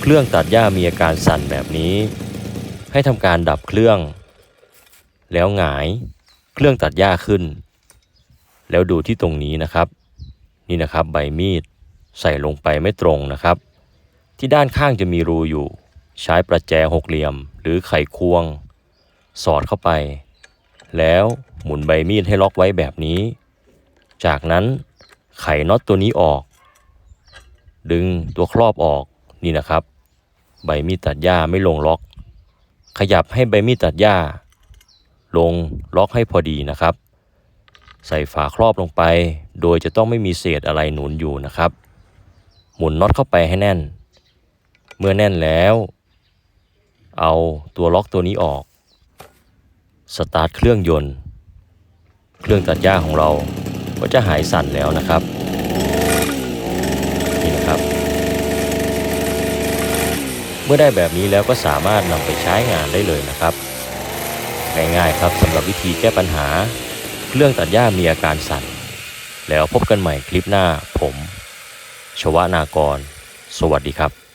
เครื่องตัดหญ้ามีอาการสั่นแบบนี้ ให้ทำการดับเครื่อง แล้วหงายเครื่องตัดหญ้าขึ้น แล้วดูที่ตรงนี้นะครับ นี่นะครับใบมีดใส่ลงไปไม่ตรงนะครับ ที่ด้านข้างจะมีรูอยู่ ใช้ประแจหกเหลี่ยม หรือไขควง สอดเข้าไป แล้วหมุนใบมีดให้ล็อกไว้แบบนี้ จากนั้นไขน็อตตัวนี้ออก ดึงตัวครอบออก นี่นะครับ ใบมีดตัดหญ้าไม่ลงล็อก ขยับให้ใบมีดตัดหญ้า ลงล็อกให้พอดีนะครับ ใส่ฝาครอบลงไป โดยจะต้องไม่มีเศษอะไรหนุนอยู่นะครับ หมุนน็อตเข้าไปให้แน่น เมื่อแน่นแล้ว เอาตัวล็อกตัวนี้ออก สตาร์ทเครื่องยนต์ เครื่องตัดหญ้าของเราก็จะหายสั่นแล้วนะครับ นี่นะครับ เมื่อได้แบบนี้แล้วก็สามารถนำไปใช้งานได้เลยนะครับ ง่ายๆครับสำหรับวิธีแก้ปัญหา เครื่องตัดหญ้ามีอาการสั่น แล้วพบกันใหม่คลิปหน้าผม ชวนากร สวัสดีครับ